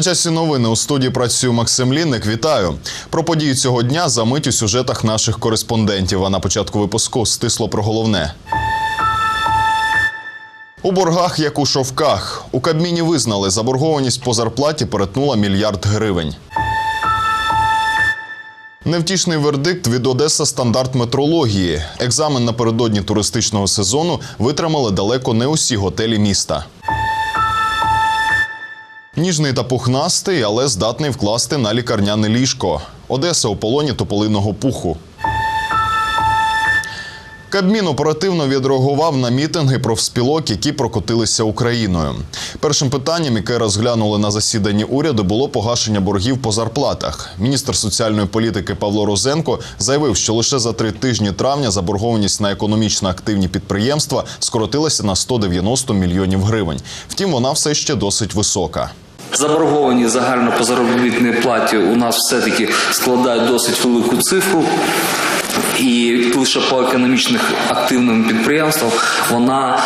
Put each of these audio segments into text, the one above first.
На часі новини у студії працює Максим Лінник. Вітаю про події цього дня за мить у сюжетах наших кореспондентів. А на початку випуску стисло про головне. У боргах, як у шовках, у Кабміні визнали, заборгованість по зарплаті перетнула мільярд гривень. Невтішний вердикт від Одеса стандарт метрології. Екзамен напередодні туристичного сезону витримали далеко не усі готелі міста. Ніжний та пухнастий, але здатний вкласти на лікарняне ліжко. Одеса у полоні тополиного пуху. Кабмін оперативно відреагував на мітинги профспілок, які прокотилися Україною. Першим питанням, яке розглянули на засіданні уряду, було погашення боргів по зарплатах. Міністр соціальної політики Павло Розенко заявив, що лише за три тижні травня заборгованість на економічно активні підприємства скоротилася на 190 мільйонів гривень. Втім, вона все ще досить висока. Заборгованість загально по заробітній платі у нас все-таки складає досить велику цифру. І лише по економічних активним підприємствам вона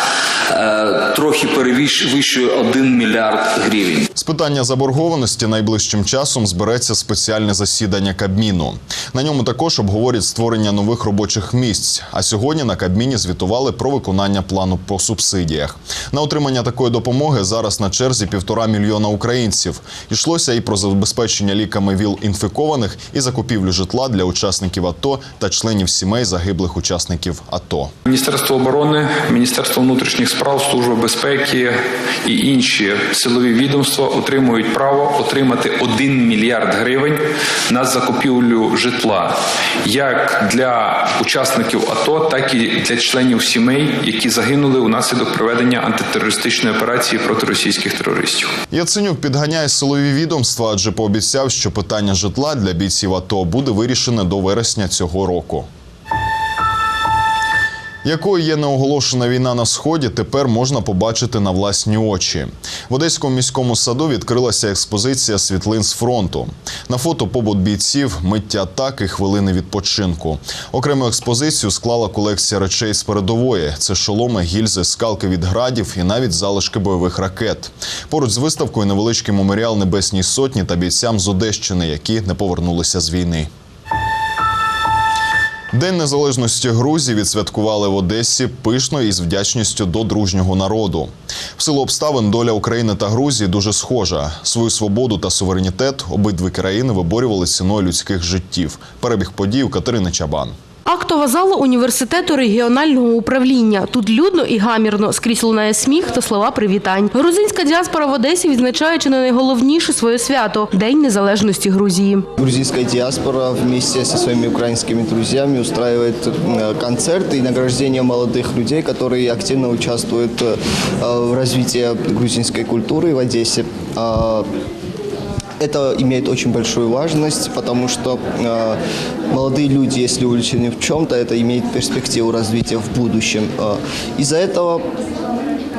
трохи перевищує 1 мільярд гривень. З питання заборгованості найближчим часом збереться спеціальне засідання Кабміну. На ньому також обговорять створення нових робочих місць. А сьогодні на Кабміні звітували про виконання плану по субсидіях. На отримання такої допомоги зараз на черзі півтора мільйона українців. Йшлося і про забезпечення ліками ВІЛ інфікованих і закупівлю житла для учасників АТО та членів сімей загиблих учасників АТО. Міністерство оборони, Міністерство внутрішніх справ, Служба безпеки і інші силові відомства отримують право отримати 1 мільярд гривень на закупівлю житла як для учасників АТО, так і для членів сімей, які загинули унаслідок проведення антитерористичної операції проти російських терористів. Яценюк підганяє силові відомства, адже пообіцяв, що питання житла для бійців АТО буде вирішене до вересня цього року. Якою є неоголошена війна на сході, тепер можна побачити на власні очі. В Одеському міському саду відкрилася експозиція світлин з фронту. На фото побут бійців, миття атаки, хвилини відпочинку. Окрему експозицію склала колекція речей з передової: це шоломи, гільзи, скалки від градів і навіть залишки бойових ракет. Поруч з виставкою невеличкий меморіал Небесній сотні та бійцям з Одещини, які не повернулися з війни. День незалежності Грузії відсвяткували в Одесі пишно і з вдячністю до дружнього народу. В силу обставин доля України та Грузії дуже схожа. Свою свободу та суверенітет обидві країни виборювали ціною людських життів. Перебіг подій у Катерини Чабан. Актова зала університету регіонального управління. Тут людно і гамірно, скрізь лунає сміх та слова привітань. Грузинська діаспора в Одесі відзначає чи не найголовніше своє свято День незалежності Грузії. Грузинская диаспора вместе со своими украинскими друзьями устраивает э, концерты и награждение молодых людей, которые активно участвуют э, в развитии грузинской культуры в Одессе. А, Это имеет очень большую важность, потому что э, молодые люди, если увлечены в чем-то, это имеет перспективу развития в будущем. Э, Из-за этого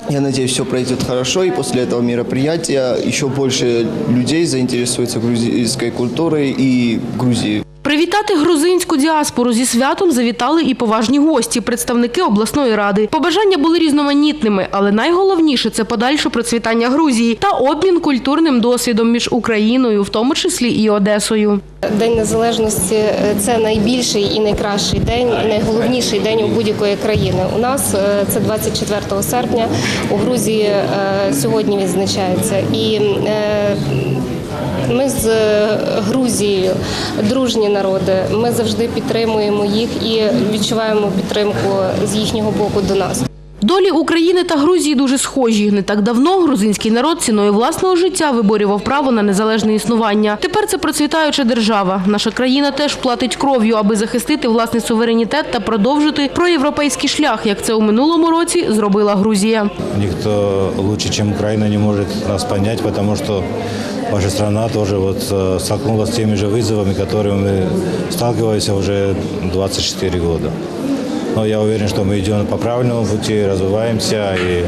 я надеюсь, все пройдет хорошо, и после этого мероприятия еще больше людей заинтересуются грузинской культурой и Грузией. Привітати грузинську діаспору зі святом завітали і поважні гості, представники обласної ради. Побажання були різноманітними, але найголовніше це подальше процвітання Грузії та обмін культурним досвідом між Україною, в тому числі і Одесою. День незалежності це найбільший і найкращий день, і найголовніший день у будь-якої країни. У нас е, це 24 серпня. У Грузії е, сьогодні відзначається. І е, ми з е, Грузією дружні народи. Ми завжди підтримуємо їх і відчуваємо підтримку з їхнього боку до нас. Долі України та Грузії дуже схожі. Не так давно грузинський народ ціною власного життя виборював право на незалежне існування. Тепер це процвітаюча держава. Наша країна теж платить кров'ю, аби захистити власний суверенітет та продовжити проєвропейський шлях, як це у минулому році зробила Грузія. Никто лучше, чем Украина, не может нас понять, потому что ваша страна тоже вот э, столкнулась с теми же вызовами, которыми мы сталкиваемся уже 24 года. Но я уверен, что мы идем по правильному пути, развиваемся и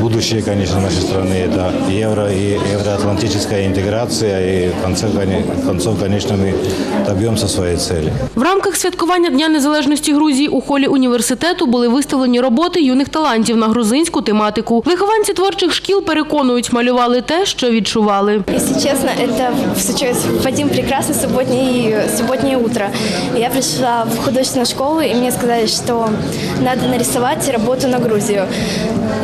будущее, конечно, нашей страны. Это евро и евроатлантическая интеграция. И в конце коне- концов, конечно, мы добьемся своей цели. В рамках святкування Дня Незалежності Грузії у холі університету були виставлені роботи юних талантів на грузинську тематику. Вихованці творчих шкіл переконують, малювали те, що відчували. Если честно, это случилось в один прекрасный субботний, субботнее утро. Я пришла в художественную школу, и мне сказали, что надо нарисовать работу на Грузию.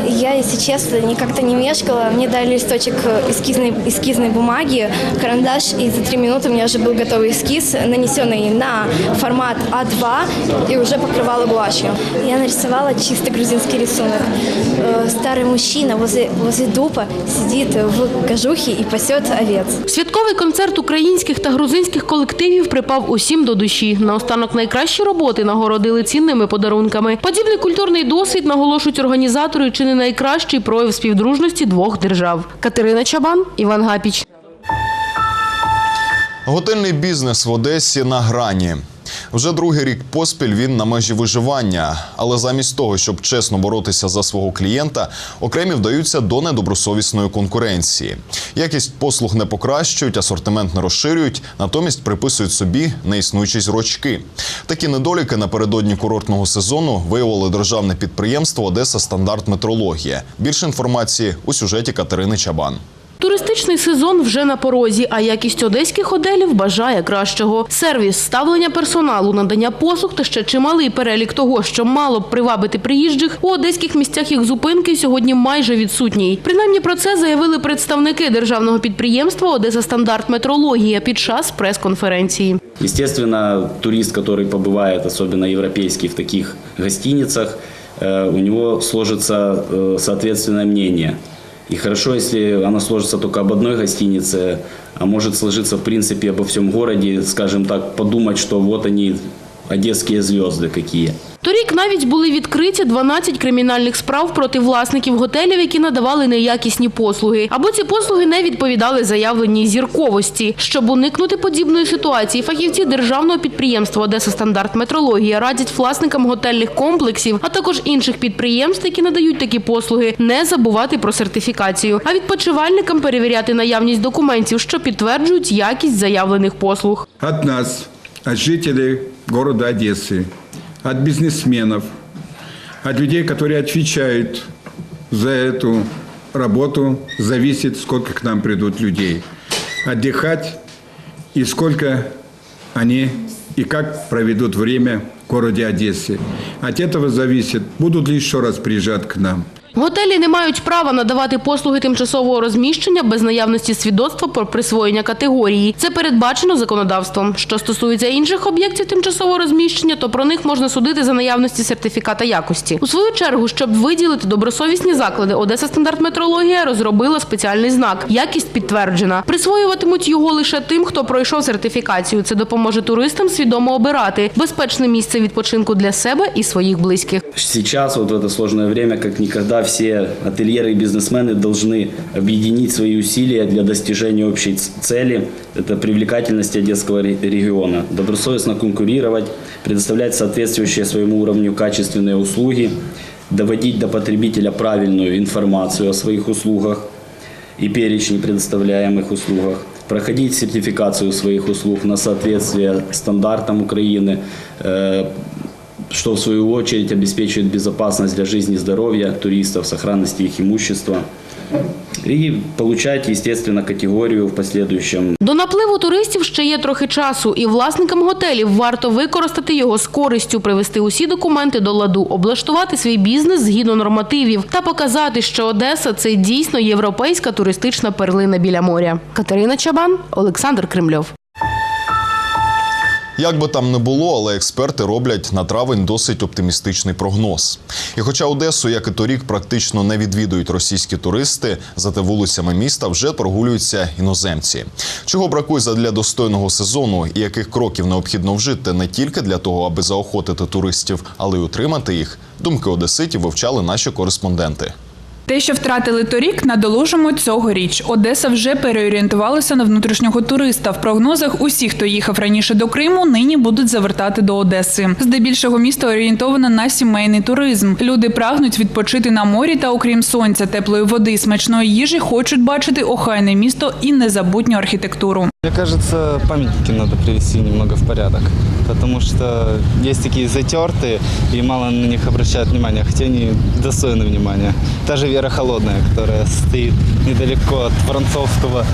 Я, если честно, никак-то не мешкала. Мне дали листочек эскизной, эскизной бумаги, карандаш, и за три минуты у меня уже был готовый эскиз, нанесенный на формат А2 и уже покрывала гуашью. Я нарисовала чисто грузинский рисунок. Э, Старый мужчина возле, возле дупа сидит в кожухе и пасет овец. Святковий концерт українських та грузинських колективів припав усім до душі. Наостанок найкращі роботи нагородили цінними подарунками. Подібний культурний досвід наголошують організатори чи не найкращий прояв співдружності двох держав. Катерина Чабан, Іван Гапіч. Готельний бізнес в Одесі на грані. Вже другий рік поспіль він на межі виживання, але замість того, щоб чесно боротися за свого клієнта, окремі вдаються до недобросовісної конкуренції. Якість послуг не покращують, асортимент не розширюють, натомість приписують собі неіснуючі зрочки. Такі недоліки напередодні курортного сезону виявило державне підприємство Одеса Стандарт Метрологія. Більше інформації у сюжеті Катерини Чабан. Туристичний сезон вже на порозі, а якість одеських готелів бажає кращого. Сервіс, ставлення персоналу, надання послуг та ще чималий перелік того, що мало б привабити приїжджих, у одеських місцях їх зупинки сьогодні майже відсутній. Принаймні про це заявили представники державного підприємства Одеса Стандарт Метрологія під час прес-конференції. Естественно, турист, который побывает, особенно европейский, в таких гостиницах, э, у него сложится э, соответственное мнение. И хорошо, если она сложится только об одной гостинице, а может сложиться в принципе обо всем городе, скажем так, подумать, что вот они, одесские звезды какие. Торік навіть були відкриті 12 кримінальних справ проти власників готелів, які надавали неякісні послуги. Або ці послуги не відповідали заявленій зірковості. Щоб уникнути подібної ситуації, фахівці державного підприємства Одеса Стандарт Метрологія радять власникам готельних комплексів, а також інших підприємств, які надають такі послуги, не забувати про сертифікацію, а відпочивальникам перевіряти наявність документів, що підтверджують якість заявлених послуг. от нас, от жителей города Одессы, от бизнесменов, от людей, которые отвечают за эту работу, зависит, сколько к нам придут людей. Отдыхать и сколько они и как проведут время в городе Одессе. От этого зависит, будут ли еще раз приезжать к нам. Готелі не мають права надавати послуги тимчасового розміщення без наявності свідоцтва про присвоєння категорії. Це передбачено законодавством. Що стосується інших об'єктів тимчасового розміщення, то про них можна судити за наявності сертифіката якості. У свою чергу, щоб виділити добросовісні заклади, Одеса стандарт метрологія розробила спеціальний знак. Якість підтверджена. Присвоюватимуть його лише тим, хто пройшов сертифікацію. Це допоможе туристам свідомо обирати безпечне місце відпочинку для себе і своїх близьких. Сейчас, вот в это сложное время, как никогда, все ательеры и бизнесмены должны объединить свои усилия для достижения общей ц- цели – это привлекательность Одесского ре- региона, добросовестно конкурировать, предоставлять соответствующие своему уровню качественные услуги, доводить до потребителя правильную информацию о своих услугах и перечни предоставляемых услугах, проходить сертификацию своих услуг на соответствие стандартам Украины, э, что в свою очередь обеспечивает безопасность для жизни и здоровья туристов, сохранности их имущества. И получать, естественно, категорию в последующем До напливу туристів ще є трохи часу, і власникам готелів варто використати його з користю, привести усі документи до ладу, облаштувати свій бізнес згідно нормативів та показати, що Одеса це дійсно європейська туристична перлина біля моря. Катерина Чабан, Олександр Кремльов. Як би там не було, але експерти роблять на травень досить оптимістичний прогноз. І хоча Одесу, як і торік, практично не відвідують російські туристи, зате вулицями міста вже прогулюються іноземці. Чого бракує задля достойного сезону і яких кроків необхідно вжити не тільки для того, аби заохотити туристів, але й утримати їх. Думки одеситів вивчали наші кореспонденти. Те, що втратили торік, надолужимо цьогоріч. Одеса вже переорієнтувалася на внутрішнього туриста. В прогнозах усі, хто їхав раніше до Криму, нині будуть завертати до Одеси. Здебільшого місто орієнтоване на сімейний туризм. Люди прагнуть відпочити на морі та, окрім сонця, теплої води, смачної їжі, хочуть бачити охайне місто і незабутню архітектуру. Мне кажется, памятники надо привести немного в порядок, потому что есть такие затертые, и мало на них обращают внимание, хотя они достойны внимания. Та же Вера Холодная, которая стоит недалеко от Воронцовского,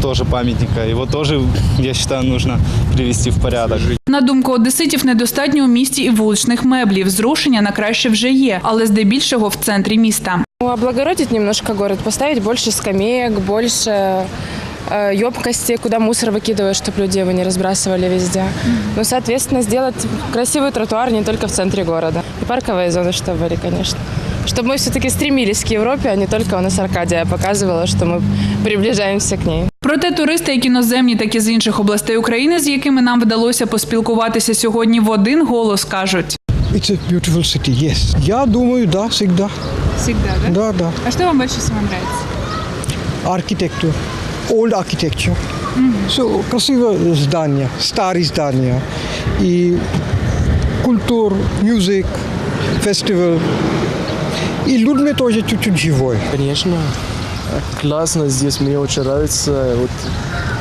тоже памятника. Его тоже, я считаю, нужно привести в порядок. На думку одеситів, недостатньо у місті і вуличних меблів. Зрушення на краще вже є, але здебільшого в центрі міста. Облагородить немножко город, поставить больше скамеек, больше э, емкостей, куда мусор выкидывают, чтобы люди его не разбрасывали везде. Ну, соответственно, сделать красивый тротуар не только в центре города. И парковые зоны, чтобы были, конечно. Чтобы мы все-таки стремились к Европе, а не только у нас Аркадия показывала, что мы приближаемся к ней. Проте туристи, як іноземні, так і з інших областей України, з якими нам вдалося поспілкуватися сьогодні, в один голос кажуть. It's a beautiful city, yes. Я думаю, да, всегда. Всегда, да? Да, да. А что вам больше всего нравится? Architecture, Old architecture. So, красивое здание, старые здания. И культур, music, фестиваль. И людьми тоже чуть-чуть живой. Конечно, классно здесь, мне очень нравится. Вот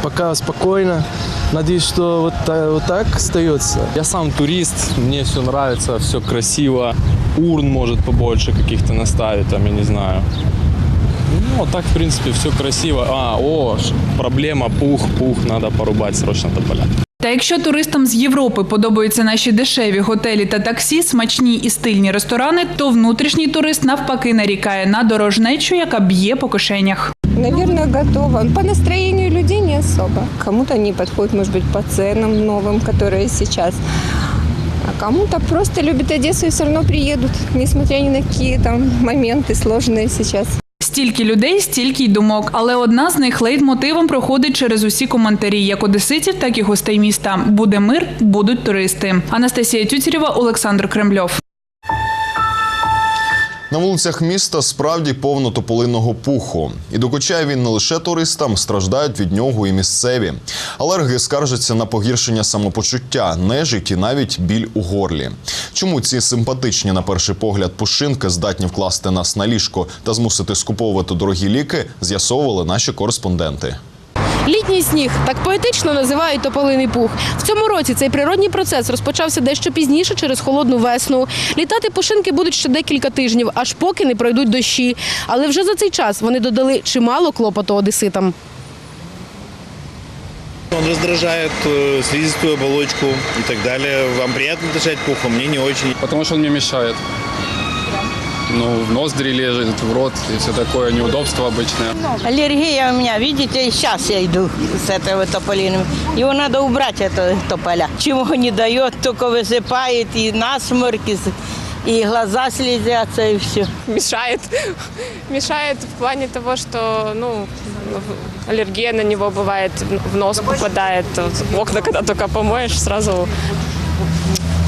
пока спокойно. Надеюсь, что вот, вот так остается. Я сам турист, мне все нравится, все красиво. Урн может побольше каких-то наставить, там, я не знаю. Ну, а так, в принципе, все красиво. А, о, ш- проблема, пух, пух, надо порубать срочно тополя. Та якщо туристам з Європи подобаються наші дешеві готелі та таксі, смачні і стильні ресторани, то внутрішній турист навпаки нарікає на дорожнечу, яка б'є по кишенях. Наверное, готова. По настроению людей не особо. Кому-то не подходит, может быть, по ценам новым, которые сейчас. А кому-то просто любят Одессу и все равно приедут, несмотря ни на какие там моменты сложные сейчас. Стільки людей, стільки й думок. Але одна з них лейтмотивом проходить через усі коментарі, як одеситів, так і гостей міста. Буде мир, будуть туристи. Анастасія Тютєрєва, Олександр Кремльов. На вулицях міста справді повно тополинного пуху. І докучає він не лише туристам, страждають від нього і місцеві. Алерги скаржаться на погіршення самопочуття, нежить і навіть біль у горлі. Чому ці симпатичні на перший погляд пушинки здатні вкласти нас на ліжко та змусити скуповувати дорогі ліки, з'ясовували наші кореспонденти. Літній сніг так поетично називають тополиний пух. В цьому році цей природній процес розпочався дещо пізніше через холодну весну. Літати пушинки будуть ще декілька тижнів, аж поки не пройдуть дощі. Але вже за цей час вони додали чимало клопоту одеситам. Он раздражает э, слизистую оболочку и так далее. Вам приятно дышать пухом? Мне не очень. Потому что он мне мешает. Ну, в ноздри лежит, в рот, и все такое неудобство обычное. Аллергия у меня, видите, сейчас я иду с этого тополиным. Его надо убрать, это тополя. Чего не дает, только высыпает, и насморк, и, и глаза слезятся, и все. Мешает. Мешает в плане того, что, ну, аллергия на него бывает, в нос попадает, в окна, когда только помоешь, сразу,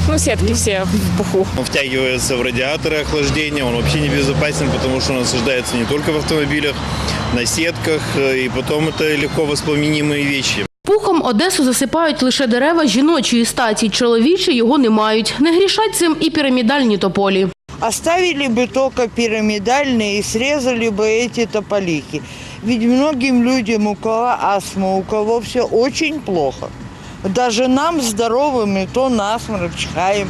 ну, сетки все в пуху. Он втягивается в радиаторы охлаждения, он вообще небезопасен, потому что он осаждается не только в автомобилях, на сетках, э, и потом это легко воспламенимые вещи. Пухом Одесу засипають лише дерева жіночої статі, чоловічі його не мають. Не грішать цим і пірамідальні тополі. Оставили бы только пирамидальные и срезали бы эти тополихи. Ведь многим людям, у кого астма, у кого все очень плохо. Даже нам, здоровым, и то насморк, чихаем.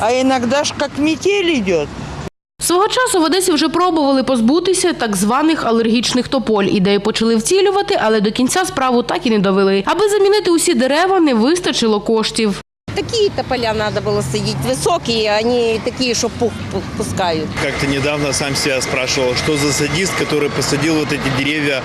А иногда ж как метель идет. Свого часу в Одесі вже пробували позбутися так званих алергічних тополь. Ідею почали втілювати, але до кінця справу так і не довели. Аби замінити усі дерева, не вистачило коштів. Такие тополя надо было садить, высокие, они такие, что пух пускают. Как-то недавно сам себя спрашивал, что за садист, который посадил вот эти деревья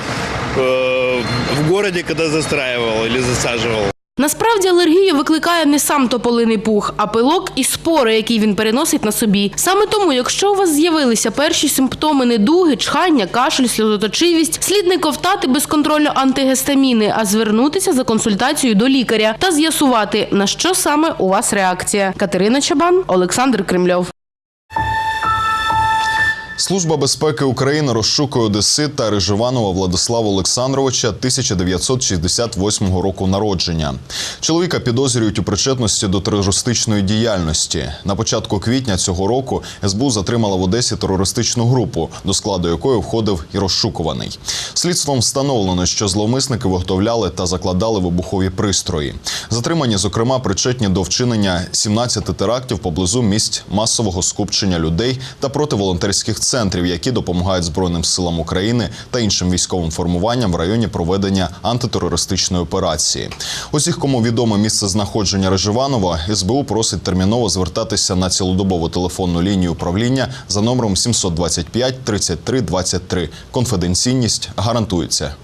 э, в городе, когда застраивал или засаживал. Насправді алергію викликає не сам тополиний пух, а пилок і спори, які він переносить на собі. Саме тому, якщо у вас з'явилися перші симптоми недуги, чхання, кашель, сльозоточивість, слід не ковтати безконтрольно антигестаміни, а звернутися за консультацією до лікаря та з'ясувати, на що саме у вас реакція. Катерина Чабан, Олександр Кремльов. Служба безпеки України розшукує Одесита Риживанова Владислава Олександровича 1968 року народження. Чоловіка підозрюють у причетності до терористичної діяльності. На початку квітня цього року СБУ затримала в Одесі терористичну групу, до складу якої входив і розшукуваний. Слідством встановлено, що зловмисники виготовляли та закладали вибухові пристрої. Затримані, зокрема, причетні до вчинення 17 терактів поблизу місць масового скупчення людей та проти волонтерських центрів, які допомагають Збройним силам України та іншим військовим формуванням в районі проведення антитерористичної операції. Усіх, кому відоме місце знаходження Реживанова, СБУ просить терміново звертатися на цілодобову телефонну лінію управління за номером 725 33 23. Конфіденційність гарантується.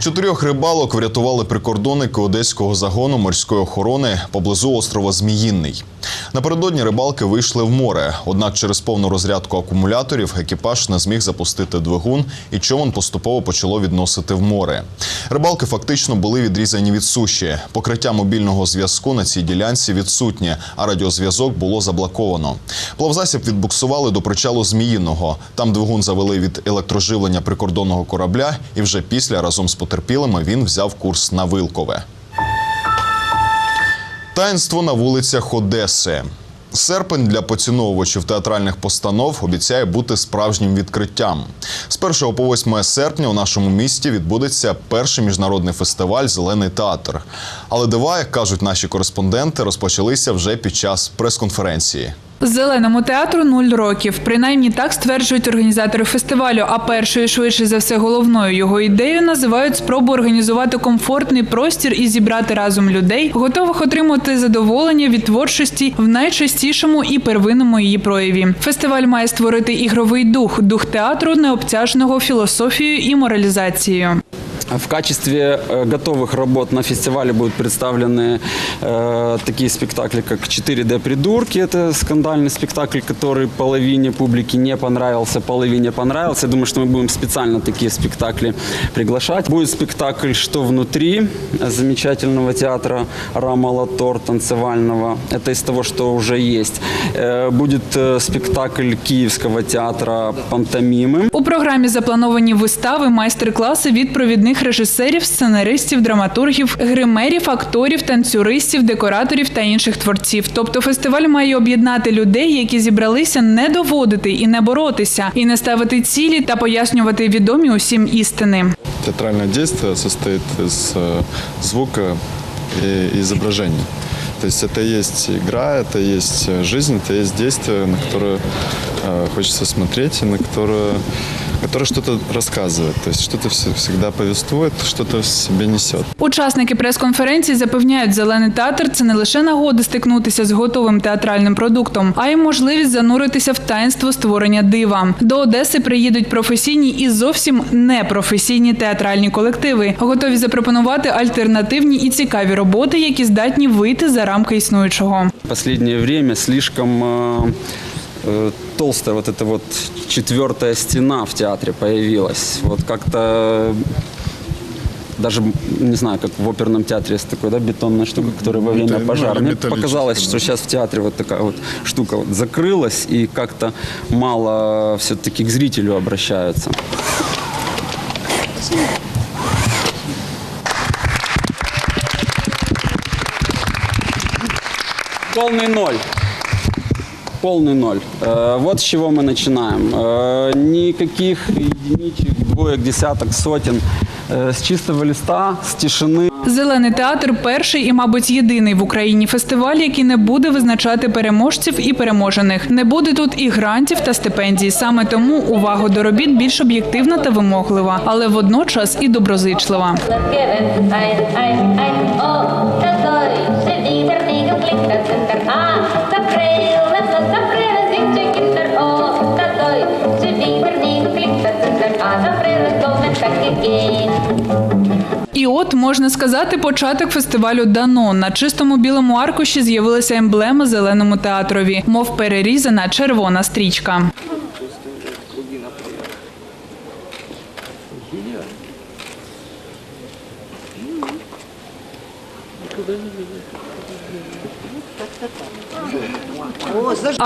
Чотирьох рибалок врятували прикордонники одеського загону морської охорони поблизу острова Зміїнний. Напередодні рибалки вийшли в море, однак через повну розрядку акумуляторів екіпаж не зміг запустити двигун, і човен поступово почало відносити в море. Рибалки фактично були відрізані від суші. Покриття мобільного зв'язку на цій ділянці відсутнє, а радіозв'язок було заблоковано. Плавзасіб відбуксували до причалу Зміїного. Там двигун завели від електроживлення прикордонного корабля, і вже після разом з потерпілими він взяв курс на Вилкове. Таїнство на вулицях Одеси. Серпень для поціновувачів театральних постанов обіцяє бути справжнім відкриттям. З 1 по 8 серпня у нашому місті відбудеться перший міжнародний фестиваль Зелений театр. Але дива, як кажуть наші кореспонденти, розпочалися вже під час прес-конференції. Зеленому театру нуль років. Принаймні так стверджують організатори фестивалю. А першою, швидше за все, головною його ідеєю називають спробу організувати комфортний простір і зібрати разом людей, готових отримати задоволення від творчості в найчастішому і первинному її прояві. Фестиваль має створити ігровий дух, дух театру, необтяженого філософією і моралізацією. В качестве э, готовых работ на фестивале будут представлены э, такие спектакли, как «4D придурки». Это скандальный спектакль, который половине публики не понравился, половине понравился. Я думаю, что мы будем специально такие спектакли приглашать. Будет спектакль «Что внутри» замечательного театра Рама Латор танцевального. Это из того, что уже есть. Э, будет э, спектакль Киевского театра «Пантомимы». У програмі заплановані вистави, майстер-класи від провідних режисерів, сценаристів, драматургів, гримерів, акторів, танцюристів, декораторів та інших творців. Тобто фестиваль має об'єднати людей, які зібралися не доводити і не боротися, і не ставити цілі та пояснювати відомі усім істини. Театральное действие состоит из э, звука и изображения. То есть это и есть игра, это и есть жизнь, это и есть действие, на которое э, хочется смотреть и на которое, которое что-то рассказывает. То есть что-то всегда повествует, что-то в себе несет. Учасники прес-конференції запевняють, зелений театр це не лише нагода стикнутися з готовим театральним продуктом, а й можливість зануритися в таїнство створення дива. До Одеси приїдуть професійні і зовсім непрофесійні театральні колективи, готові запропонувати альтернативні і цікаві роботи, які здатні вийти за рамки існуючого. В последнее время слишком э, толстая вот эта вот четвертая стена в театре появилась. Вот как-то даже, не знаю, как в оперном театре есть такая да, бетонная штука, которая во время пожара. Мне показалось, что сейчас в театре вот такая вот штука вот закрылась и как-то мало все-таки к зрителю обращаются. Полный ноль. Полный ноль. Э, Вот с чего мы начинаем. Э, Никаких единичек, двоек, десяток, сотен. Э, С чистого листа, с тишины. Зелений театр перший і, мабуть, єдиний в Україні фестиваль, який не буде визначати переможців і переможених. Не буде тут і грантів та стипендій. Саме тому увага до робіт більш об'єктивна та вимоглива, але водночас і доброзичлива. І от можна сказати, початок фестивалю дано. На чистому білому аркуші з'явилася емблема зеленому театрові, мов перерізана червона стрічка.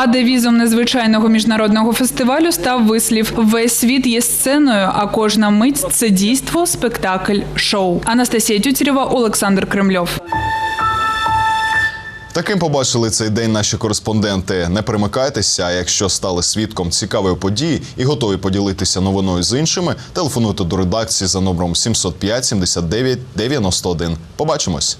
А девізом незвичайного міжнародного фестивалю став вислів Весь світ є сценою, а кожна мить це дійство, спектакль, шоу. Анастасія Тютєрєва, Олександр Кремльов. Таким побачили цей день наші кореспонденти. Не перемикайтеся. А якщо стали свідком цікавої події і готові поділитися новиною з іншими, телефонуйте до редакції за номером 705 79 91. Побачимось.